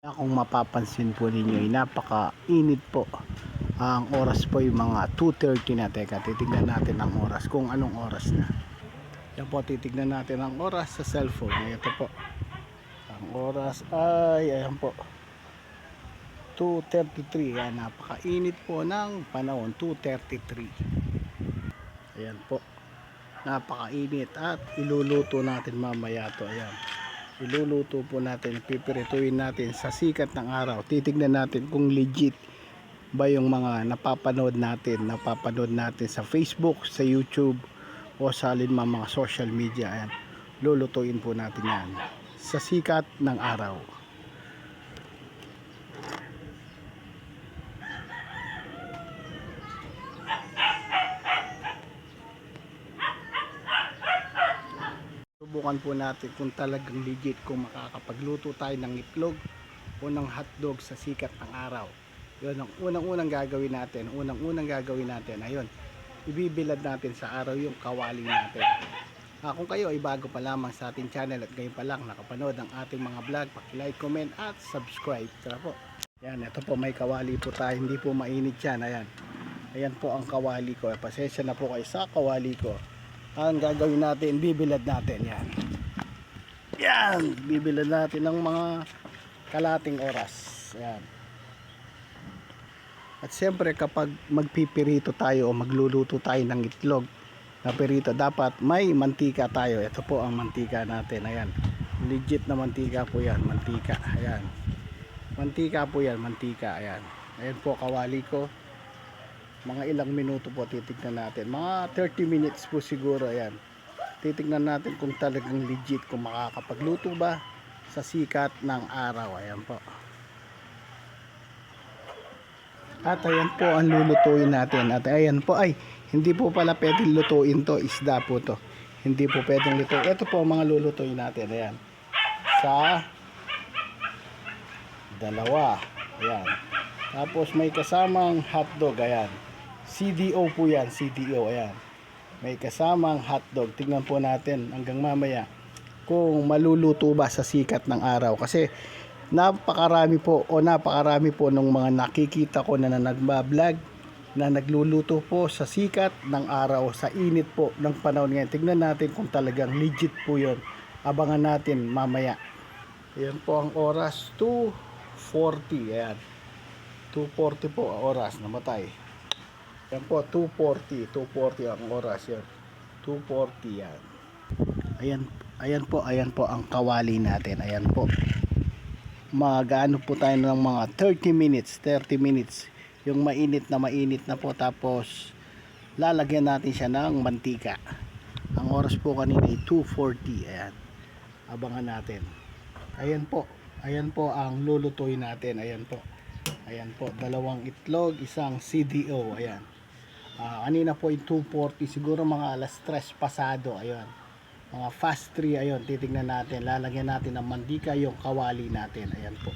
Kung mapapansin po ninyo ay napakainit po. Ang oras po yung mga 2.30 na. Teka, titignan natin ang oras kung anong oras na. Yan po, titignan natin ang oras sa cellphone. Ito po. Ang oras ay, ayan po. 2.33. Yan, napakainit po ng panahon. 2.33. Ayan po. Napakainit at iluluto natin mamaya to. Ayan iluluto po natin, pipirituin natin sa sikat ng araw. Titignan natin kung legit ba yung mga napapanood natin, napapanood natin sa Facebook, sa YouTube, o sa alinmang mga social media. Ayan. Lulutuin po natin yan sa sikat ng araw. Subukan po natin kung talagang legit kung makakapagluto tayo ng itlog o ng hotdog sa sikat ng araw. Yun ang unang-unang gagawin natin. Unang-unang gagawin natin. Ayun, ibibilad natin sa araw yung kawali natin. Ah, kung kayo ay bago pa lamang sa ating channel at ngayon pa lang nakapanood ng ating mga vlog, paki-like, comment at subscribe. Tara po. Yan, ito po may kawali po tayo. Hindi po mainit yan. Ayan. Ayan po ang kawali ko. Pasensya na po kayo sa kawali ko ang gagawin natin, bibilad natin yan. Yan, bibilad natin ng mga kalating oras. Yan. At siyempre kapag magpipirito tayo o magluluto tayo ng itlog na pirito, dapat may mantika tayo. Ito po ang mantika natin. Ayan. Legit na mantika po yan. Mantika. Ayan. Mantika po yan. Mantika. Ayan. Ayan po kawali ko mga ilang minuto po titignan natin. Mga 30 minutes po siguro ayan. Titignan natin kung talagang legit kung makakapagluto ba sa sikat ng araw. Ayan po. At ayan po ang lulutuin natin. At ayan po ay hindi po pala pwedeng lutuin to. Isda po to. Hindi po pwedeng lutuin. Ito po ang mga lulutuin natin. Ayan. Sa dalawa. Ayan. Tapos may kasamang hotdog. Ayan CDO po yan, CDO, ayan. May kasamang hotdog. Tingnan po natin hanggang mamaya kung maluluto ba sa sikat ng araw. Kasi napakarami po o napakarami po ng mga nakikita ko na, na nagbablog na nagluluto po sa sikat ng araw, sa init po ng panahon ngayon. Tingnan natin kung talagang legit po yon Abangan natin mamaya. Ayan po ang oras, 2.40. Ayan. 2.40 po ang oras, namatay. Yan po, 240. 240 ang oras yan. 240 yan. Ayan, ayan po, ayan po ang kawali natin. Ayan po. Magaano po tayo ng mga 30 minutes, 30 minutes. Yung mainit na mainit na po. Tapos, lalagyan natin siya ng mantika. Ang oras po kanina ay 240. Ayan. Abangan natin. Ayan po. Ayan po ang lulutuin natin. Ayan po. Ayan po, dalawang itlog, isang CDO. Ayan. Ah, kanina po yung 240, siguro mga alas 3 pasado, ayun. Mga fast 3, ayun, titingnan natin. Lalagyan natin ng mandika yung kawali natin. Ayan po.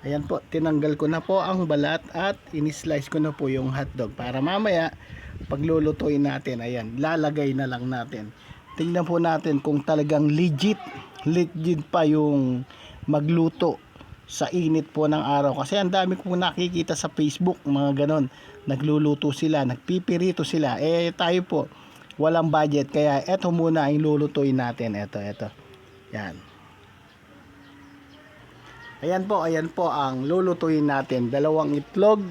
Ayan po, tinanggal ko na po ang balat at inislice ko na po yung hotdog para mamaya paglulutuin natin, ayan, lalagay na lang natin. Tingnan po natin kung talagang legit, legit pa yung magluto sa init po ng araw. Kasi ang dami kong nakikita sa Facebook mga ganon. Nagluluto sila nagpipirito sila. Eh tayo po walang budget. Kaya eto muna ang lulutuin natin. Eto eto. Yan. Ayan po ayan po ang lulutuin natin. Dalawang itlog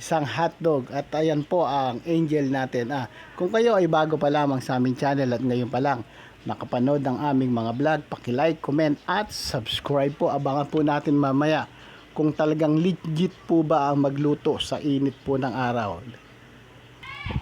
isang hotdog. At ayan po ang angel natin. Ah kung kayo ay bago pa lamang sa aming channel at ngayon pa lang nakapanood ng aming mga vlog, paki-like, comment at subscribe po. Abangan po natin mamaya kung talagang legit po ba ang magluto sa init po ng araw.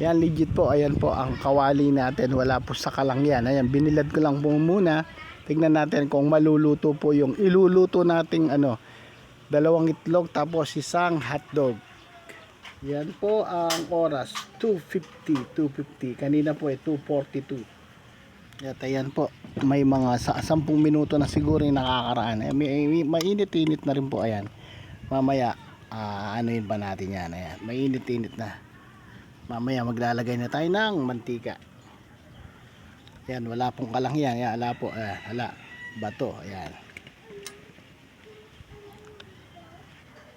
Yan legit po, ayan po ang kawali natin. Wala po sa kalang yan. Ayan, binilad ko lang po muna. Tingnan natin kung maluluto po yung iluluto nating ano, dalawang itlog tapos isang hotdog. Yan po ang oras 2.50 2.50 kanina po ay 2.42 at ayan po, may mga sa 10 minuto na siguro yung nakakaraan. Eh, may, may, mainit-init na rin po ayan. Mamaya, uh, ano yun ba natin yan? Ayan, mainit-init na. Mamaya maglalagay na tayo ng mantika. Ayan, wala pong kalangyan. Ayan, wala po. Ayan, wala. Bato. Ayan.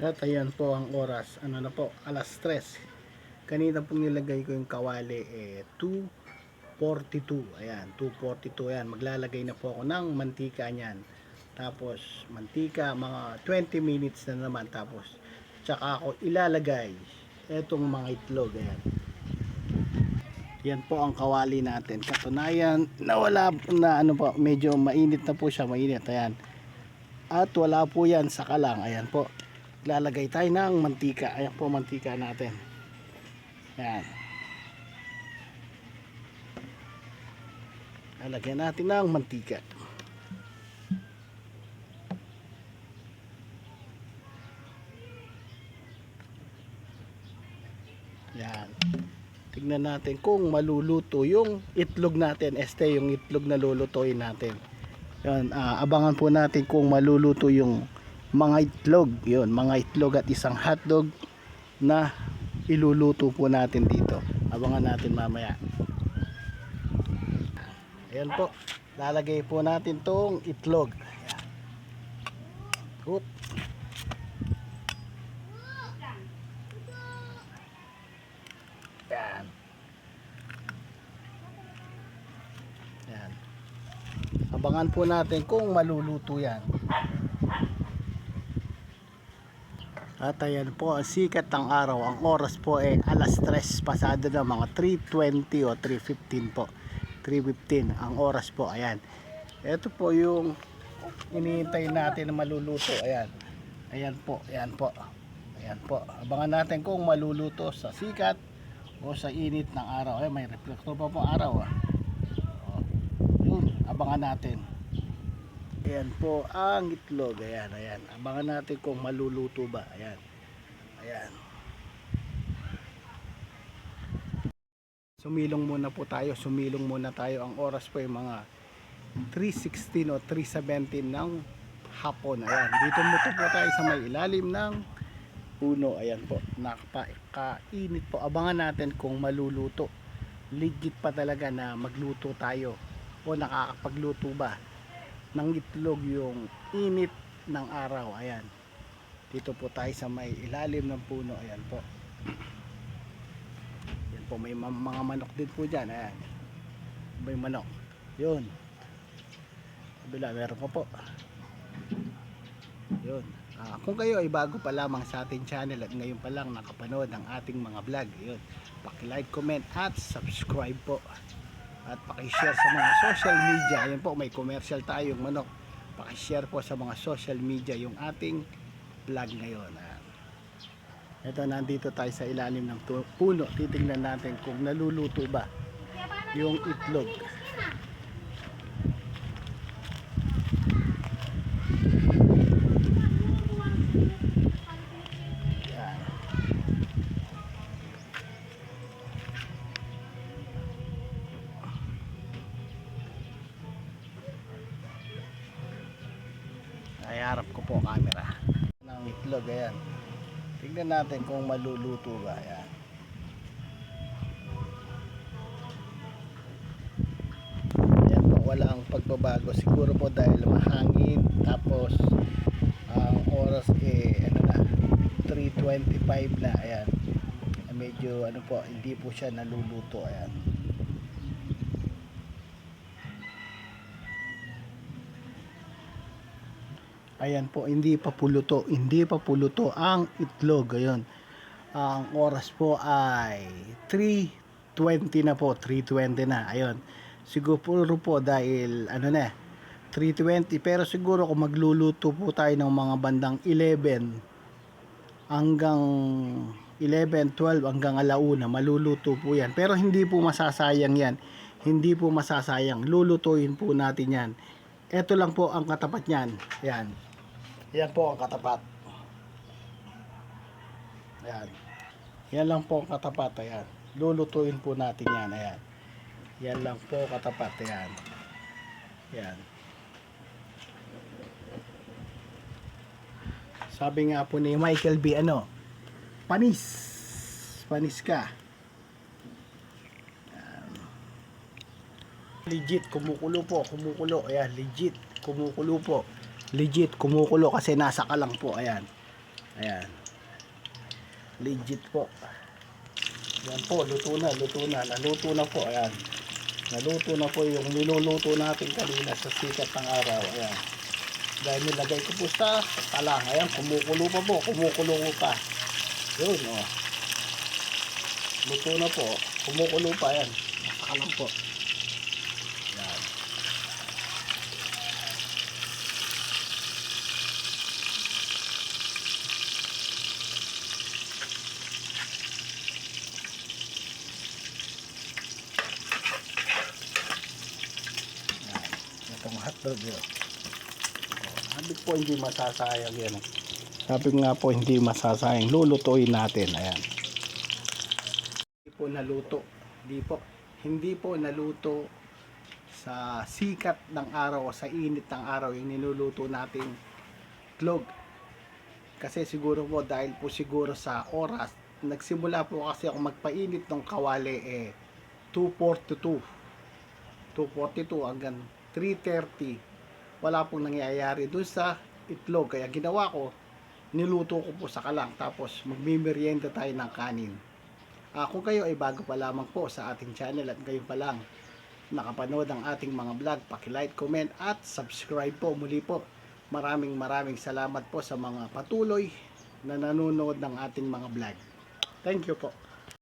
At ayan po ang oras. Ano na po? Alas 3. Kanina pong nilagay ko yung kawali eh 2.42. Ayan, 2.42. Ayan, maglalagay na po ako ng mantika niyan. Tapos, mantika, mga 20 minutes na naman. Tapos, tsaka ako ilalagay etong mga itlog. Ayan. Yan po ang kawali natin. Katunayan, nawala na ano po, medyo mainit na po siya, mainit. Ayan. At wala po yan sa kalang. Ayan po. Lalagay tayo ng mantika. Ayan po mantika natin. Ayan. Lalagyan natin ng mantika. Yan. Tignan natin kung maluluto yung itlog natin. Este yung itlog na lulutuin natin. Yan, ah, abangan po natin kung maluluto yung mga itlog. Yun, mga itlog at isang hotdog na iluluto po natin dito. Abangan natin mamaya. Ayan po. Lalagay po natin tong itlog. Oop. Yan. Yan. Abangan po natin kung maluluto yan. At ayan po, sikat ng araw. Ang oras po ay alas 3 pasado na mga 3.20 o 3.15 po. 3.15 ang oras po. Ayan. Ito po yung iniintay natin na maluluto. Ayan. Ayan po. Ayan po. Ayan po. Abangan natin kung maluluto sa sikat o sa init ng araw. Ay, may reflector pa po araw. Ah. O, yun, abangan natin. Ayan po ang itlog. Ayan, ayan. Abangan natin kung maluluto ba. Ayan. Ayan. Sumilong muna po tayo. Sumilong muna tayo. Ang oras po ay mga 3.16 o 3.17 ng hapon. Ayan. Dito mo po tayo sa may ilalim ng puno. Ayan po. Nakakainit po. Abangan natin kung maluluto. Legit pa talaga na magluto tayo. O nakakapagluto ba ng itlog yung init ng araw. Ayan. Dito po tayo sa may ilalim ng puno. Ayan po. Po. May ma- mga manok din po dyan. Ayan. May manok. Yun. Kabila. Meron pa po. Yun. Ah, kung kayo ay bago pa lamang sa ating channel at ngayon pa lang nakapanood ng ating mga vlog, yun, paki-like, comment at subscribe po. At paki-share sa mga social media. Ayun po, may commercial tayong manok. Paki-share po sa mga social media yung ating vlog ngayon. Ah. Ito, nandito tayo sa ilalim ng puno. Titingnan natin kung naluluto ba yung itlog. Yan. ay harap ko po camera ng itlog ayan tingnan natin kung maluluto ba ayan ayan po walang pagbabago. Siguro po dahil mahangin tapos ang oras eh ano na 3.25 na ayan. Medyo ano po hindi po siya naluluto ayan Ayan po, hindi pa puluto, hindi pa puluto ang itlog. Ayun. Ang oras po ay 3.20 na po, 3.20 na. Ayun. Siguro po dahil ano na, 3.20 pero siguro kung magluluto po tayo ng mga bandang 11 hanggang 11, 12 hanggang alauna maluluto po yan pero hindi po masasayang yan hindi po masasayang lulutuin po natin yan ito lang po ang katapat niyan yan yan po ang katapat. Yan yan lang po ang katapat ayan. Lulutuin po natin yan ayan. Yan lang po katapat ayan. Yan sabi nga po ni Michael B ano? Panis. Panis ka. Legit kumukulo po kumukulo. Ayan legit kumukulo po legit kumukulo kasi nasa ka lang po ayan. Ayan. Legit po. Yan po luto na luto na naluto na po ayan. Naluto na po yung niluluto natin kanina sa sikat ng araw ayan. Dahil nilagay ko po sa talang ayan kumukulo pa po kumukulo pa. Yun oh. Luto na po kumukulo pa ayan. Nasa ka lang po yan Yan. Sabi po hindi masasayang yan. Sabi nga po hindi masasayang. Lulutuin natin. Ayan. Hindi po naluto. Hindi po. Hindi po naluto sa sikat ng araw o sa init ng araw yung niluluto nating itlog. Kasi siguro po dahil po siguro sa oras nagsimula po kasi ako magpainit ng kawali eh 242 242 hanggang 3.30 wala pong nangyayari dun sa itlog. Kaya ginawa ko niluto ko po sa kalang tapos magmimerienda tayo ng kanin. Ah, kung kayo ay bago pa lamang po sa ating channel at ngayon pa lang nakapanood ang ating mga vlog like, comment at subscribe po muli po. Maraming maraming salamat po sa mga patuloy na nanonood ng ating mga vlog. Thank you po